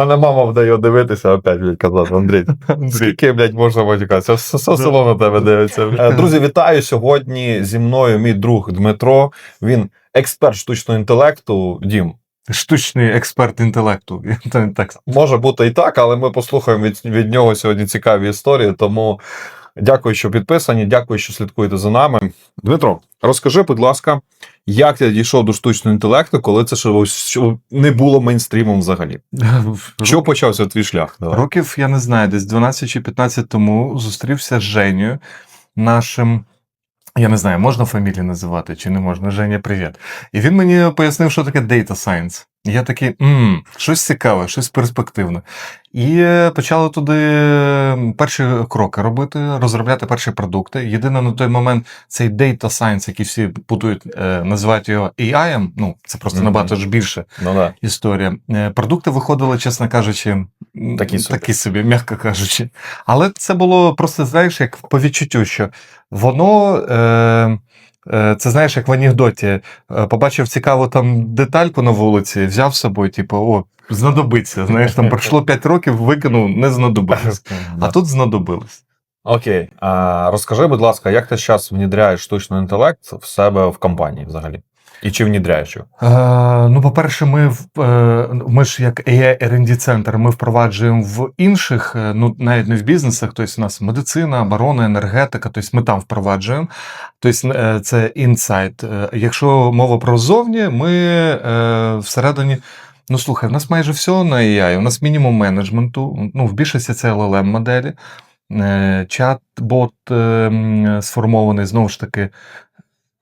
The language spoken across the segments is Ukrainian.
Мене мама вдає дивитися, опять блядь, казати, Андрій. Скільки, блядь, можна матюкатися? Все, все село на тебе дивиться. Е, Друзі, вітаю сьогодні зі мною мій друг Дмитро. Він експерт штучного інтелекту. Дім, Штучний експерт інтелекту. Так. може бути і так, але ми послухаємо від, від нього сьогодні цікаві історії. Тому дякую, що підписані, дякую, що слідкуєте за нами. Дмитро, розкажи, будь ласка, як ти дійшов до штучного інтелекту, коли це ще не було мейнстрімом взагалі? Що почався твій шлях? Давай. Років, я не знаю, десь 12 чи 15 тому зустрівся з Женєю, нашим. Я не знаю, можна фамілії називати чи не можна. Женя, привіт. І він мені пояснив, що таке Data Science. Я такий, мм, щось цікаве, щось перспективне. І е, почали туди перші кроки робити, розробляти перші продукти. Єдине на той момент цей Data Science, який всі будують, е, називають його AI, ну це просто набагато ж більше Ну да. історія. Е, Продукти виходили, чесно кажучи, Такі собі. такі собі, м'яко кажучи. Але це було просто, знаєш, як по відчуттю, що воно. Е, це знаєш, як в анекдоті. Е, Побачив цікаву там детальку на вулиці, взяв з собою, типу, о, знадобиться. Знаєш, там пройшло 5 років, викинув, не знадобилось. А тут знадобилось. Окей. А, розкажи, будь ласка, як ти зараз внідряєш штучний інтелект в себе в компанії взагалі? І чи внідряєш його? Е, ну, по-перше, ми, в- е, ми ж як AI R&D центр ми впроваджуємо в інших, е, ну навіть не в бізнесах, тобто у нас медицина, оборона, енергетика, тобто ми там впроваджуємо. Тобто е, це інсайт. Якщо мова про зовні, ми е, всередині. Ну, слухай, у нас майже все на AI, у нас мінімум менеджменту, ну, в більшості це LLM моделі. Чат-бот е, сформований знову ж таки.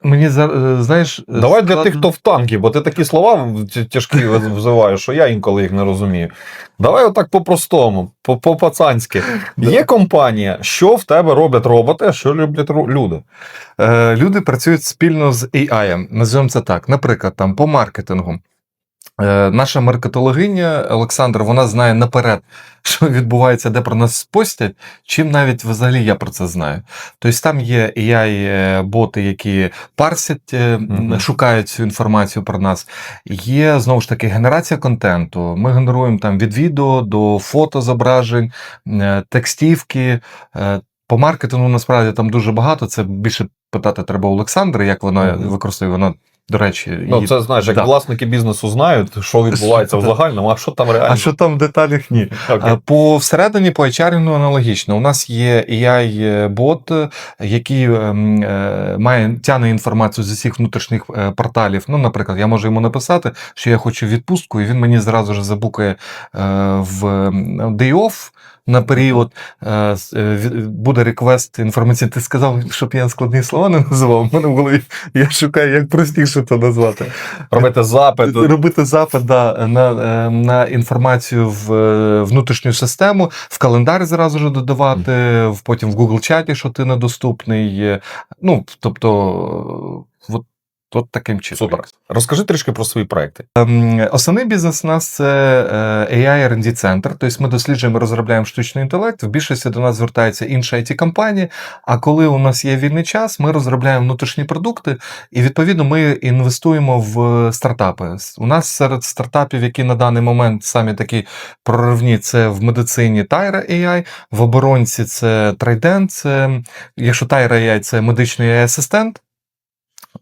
Мені за- е, знаєш, Давай для тих, хто в танкі, бо ти такі слова тяжкі визиваєш, що я інколи їх не розумію. Давай отак по-простому, по- по-пацанськи. Є компанія, що в тебе роблять роботи, а що люблять люди. Е, Люди працюють спільно з AI, називаємо це так. Наприклад, там по маркетингу. Е, Наша маркетологиня Олександра, вона знає наперед, що відбувається, де про нас постять, чим навіть взагалі я про це знаю. Тобто там є AI-боти, які парсять, е, Мгм. шукають цю інформацію про нас. Є знову ж таки генерація контенту. Ми генеруємо там від відео до фотозображень, е, текстівки. Е, По маркетингу насправді там дуже багато. Це більше питати треба у Олександри, як вона Мгм. використовує. Вона, до речі, Ну, це знаєш, як да. власники бізнесу знають, що відбувається в загальному, а що там реально. А що там в деталях ні. А По всередині, по HR аналогічно. У нас є AI-бот, який ем, е, має тягне інформацію з усіх внутрішніх е, порталів. Ну, наприклад, я можу йому написати, що я хочу відпустку, і він мені зразу ж забукає е, в ем, day off на період. Е, е, Буде реквест інформаційний. Ти сказав, щоб я складні слова не називав. У мене в голові я шукаю, як простіше це назвати. Робити запит. Робити запит да, на, е, на інформацію в внутрішню систему, в календар зразу ж додавати, потім в Google чаті, що ти недоступний. Ну, тобто, от, таким чином. Супер. Розкажи трішки про свої проекти. Ем, Основний бізнес у нас це е, AI R&D центр. Тобто ми досліджуємо і розробляємо штучний інтелект. В більшості до нас звертаються інші it компанії А коли у нас є вільний час, ми розробляємо внутрішні продукти, і відповідно ми інвестуємо в стартапи. У нас серед стартапів, які на даний момент самі такі проривні, це в медицині Tyra AI, в оборонці це Trident, це якщо Tyra AI це медичний AI асистент.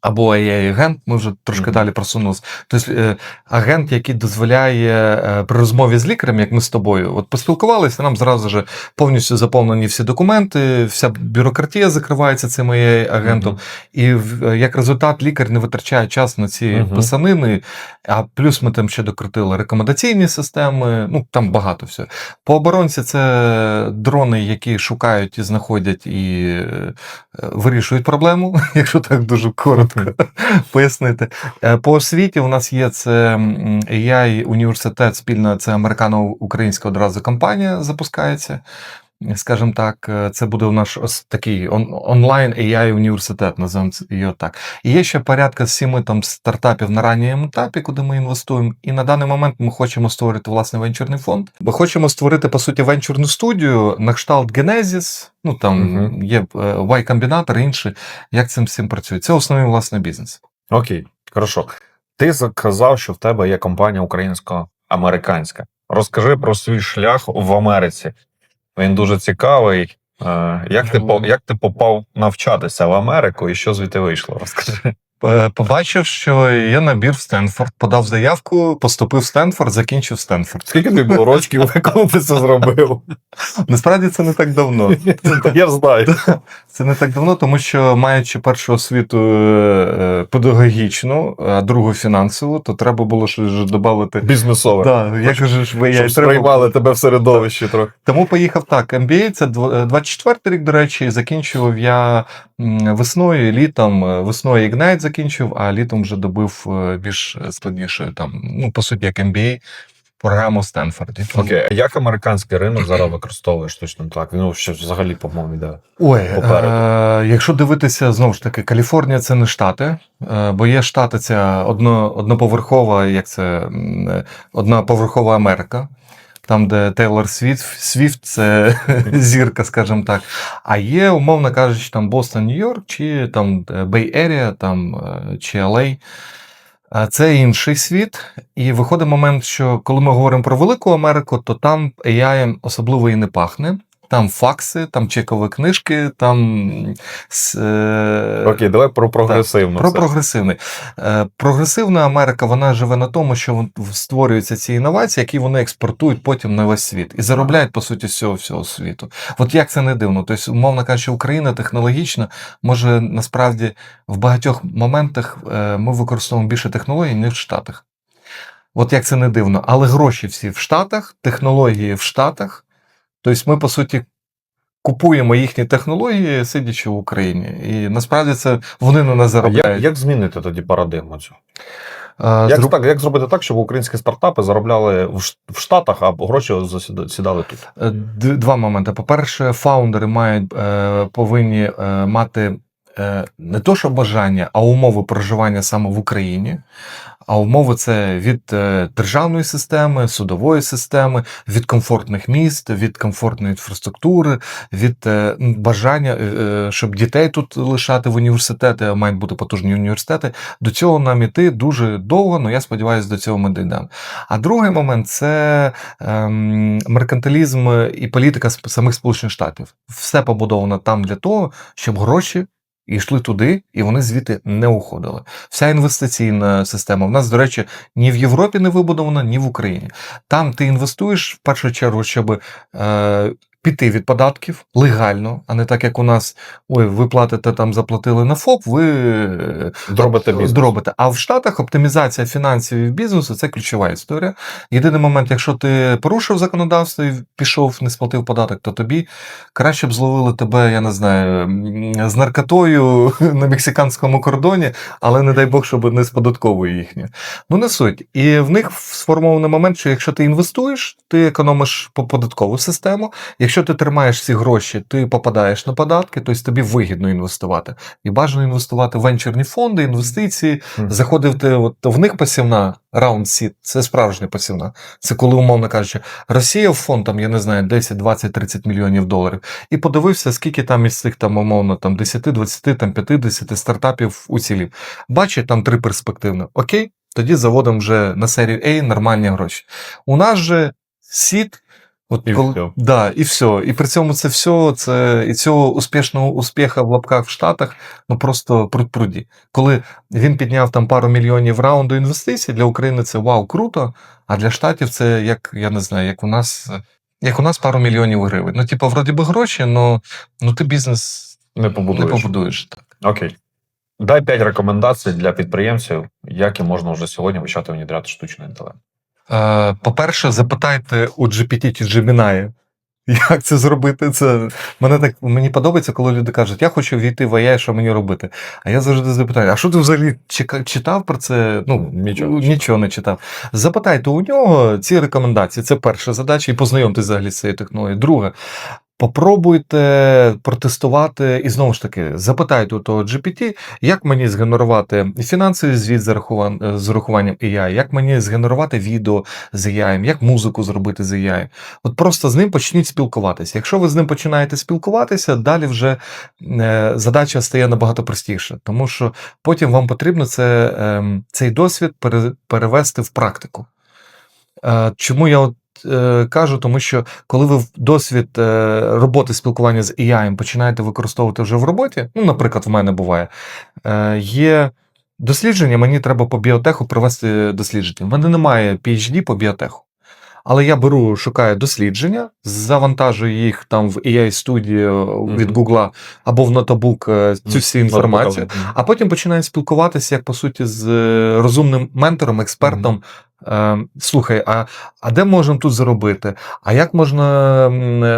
Або AI-агент, ми вже трошки Мгм. далі просунулися. Тобто е, агент, який дозволяє е, при розмові з лікарем, як ми з тобою, от поспілкувалися, нам зразу ж повністю заповнені всі документи, вся бюрократія закривається цим AI-агентом. Мгм. І в- е, як результат лікар не витрачає час на ці Мгм. писанини, а плюс ми там ще докрутили рекомендаційні системи, ну там багато всього. По оборонці це дрони, які шукають і знаходять і вирішують проблему, якщо так дуже коротко пояснити. Е, По освіті у нас є це AI університет спільно, це американо-українська одразу компанія запускається. Скажімо так, е, це буде у наш ос- такий он, онлайн AI університет, називаємо це- його так. І є ще порядка сіми там стартапів на ранньому етапі, куди ми інвестуємо. І на даний момент ми хочемо створити власне венчурний фонд. Ми хочемо створити по суті венчурну студію на кшталт Genesis, Ну там Мгм. є е, Y-комбінатор, інші. Як цим всім працює? Це основний власне бізнес. Окей, хорошо. Ти сказав, що в тебе є компанія українсько-американська. Розкажи про свій шлях в Америці. Він дуже цікавий. Е, Як ти, як ти попав навчатися в Америку і що звідти вийшло? Розкажи. Е, Побачив, що є набір в Стенфорд, подав заявку, поступив в Стенфорд, закінчив Стенфорд. Скільки тобі було рочків, коли ти це зробив? Насправді це не так давно. Я знаю. Це не так давно, тому що маючи першу освіту е, педагогічну, а другу фінансову, то треба було щось додати. Бізнесове. Да, же ж ви я сприймали тебе в середовищі трохи. Тому поїхав так. MBA, це дв- 24-й рік, до речі, закінчував я весною, літом. Е, Весною Ignite закінчив, а літом вже добив е, більш складніше, там, ну, по суті, як MBA, програму в Стенфорді. Окей, а як американський ринок зараз використовує штучний інтелект? Він ще взагалі, по-моєму, йде. Ой, е, якщо дивитися знову ж таки, Каліфорнія це не штати, е, бо є штати, ця одно, одноповерхова, як це одноповерхова Америка. Там, де Тейлор Свіфт, Свіфт це зірка, скажімо так. А є, умовно кажучи, там Бостон, Нью-Йорк, чи там Бей Ерія, там е, чи LA. Це інший світ. І виходить момент, що коли ми говоримо про велику Америку, то там AI особливо і не пахне. Там факси, там чекові книжки, там е, Окей, давай про прогресивно. про прогресивний. Е, Прогресивна Америка вона живе на тому, що створюються ці інновації, які вони експортують потім на весь світ і заробляють по суті з цього всього світу. От як це не дивно. Тобто, умовно кажучи, Україна технологічно може насправді в багатьох моментах е, ми використовуємо більше технологій, ніж в Штатах. От як це не дивно. Але гроші всі в Штатах, технології в Штатах. Тобто ми, по суті, купуємо їхні технології, сидячи в Україні. І насправді це вони на нас А як, заробляють. як змінити тоді парадигму цю? А, Як, зру- так, як зробити так, щоб українські стартапи заробляли в, в Штатах, а гроші засіда- сідали тут? Е, Два моменти. По-перше, фаундери мають е, повинні е, мати не то, що бажання, а умови проживання саме в Україні. А умови це від е, державної системи, судової системи, від комфортних міст, від комфортної інфраструктури, від е, бажання, е, щоб дітей тут лишати в університети, а мають бути потужні університети. До цього нам іти дуже довго, але я сподіваюся, до цього ми дійдемо. А другий момент це ем, меркантилізм і політика самих Сполучених Штатів. Все побудовано там для того, щоб гроші йшли туди, і вони звідти не уходили. Вся інвестиційна система в нас, до речі, ні в Європі не вибудована, ні в Україні. Там ти інвестуєш в першу чергу, щоб е, піти від податків легально, а не так як у нас ой, ви платите там, заплатили на ФОП, ви е, Зробите бізнес. Зробите. А в Штатах оптимізація фінансів і бізнесу це ключова історія. Єдиний момент, якщо ти порушив законодавство і пішов, не сплатив податок, то тобі краще б зловили тебе, я не знаю, з наркотою на мексиканському кордоні, але не дай Бог, щоб не з податковою їхньою. Ну, не суть. І в них сформований момент, що якщо ти інвестуєш, ти економиш по податкову систему. Якщо ти тримаєш ці гроші, ти попадаєш на податки, тобто тобі вигідно інвестувати. І бажано інвестувати в венчурні фонди, інвестиції. Мгм. Заходити, от в них пасівна раунд сід, це справжня пасівна. Це коли, умовно кажучи, Росія в фонд, там, я не знаю, 10, 20, 30 мільйонів доларів. І подивився, скільки там із цих там, умовно, там 10, 20, там 50 стартапів уцілів. Бачить там три перспективно. Окей, тоді заводимо вже на серію A нормальні гроші. У нас же сід. От І коли, все. да, і все. І при цьому це все, це і цього успішного успіха в лапках в Штатах, ну просто пруд-пруді. Коли він підняв там пару мільйонів раунду інвестицій, для України це вау, круто. А для Штатів це як, я не знаю, як у нас, як у нас пару мільйонів гривень. Ну, типу, вроді би гроші, але ну, ти бізнес Не побудуєш. не побудуєш. Так. Окей. Дай 5 рекомендацій для підприємців, як їм можна вже сьогодні почати внідряти штучний інтелект. Е, По-перше, запитайте у GPT чи Gemini, як це зробити. Це мене так мені подобається, коли люди кажуть, я хочу війти в AI, що мені робити. А я завжди запитаю: а що ти взагалі читав про це? Ну Нічого нічого не читав. Запитайте у нього ці рекомендації. Це перша задача, і познайомтесь взагалі з цією технологією. Друге. Попробуйте протестувати і знову ж таки запитайте у того GPT, як мені згенерувати фінансовий звіт з з урахуванням AI, як мені згенерувати відео з AI, як музику зробити з AI. От просто з ним почніть спілкуватися. Якщо ви з ним починаєте спілкуватися, далі вже е, задача стає набагато простіша, тому що потім вам потрібно це, ем, цей досвід перевести в практику. Е, Чому я от кажу, тому що коли ви досвід е, роботи спілкування з AI починаєте використовувати вже в роботі, ну, наприклад, в мене буває, е, є дослідження, мені треба по біотеху провести дослідження. В мене немає PhD по біотеху. Але я беру, шукаю дослідження, завантажую їх там в AI Studio від Google або в нотобук е, цю всю інформацію. А потім починаю спілкуватися, як по суті, з е, розумним ментором, експертом. Е, слухай, а, а де можемо тут заробити? А як можна,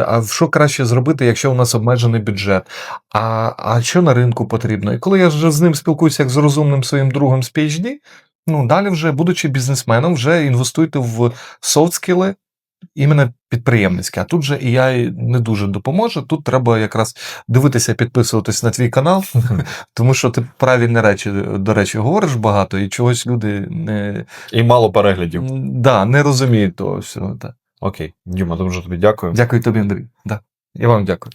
а що краще зробити, якщо у нас обмежений бюджет? А, а що на ринку потрібно? І коли я вже з ним спілкуюся як з розумним своїм другом з PhD, ну далі вже, будучи бізнесменом, вже інвестуйте в софт-скіли, іменно підприємницькі. А тут же AI не дуже допоможе. Тут треба якраз дивитися, підписуватись на твій канал, тому що ти правильні речі, до речі, говориш багато, і чогось люди не, І мало переглядів. да, не розуміють того всього. Окей, Діма, дуже тобі дякую. Дякую тобі, Андрій. Да. Я вам дякую.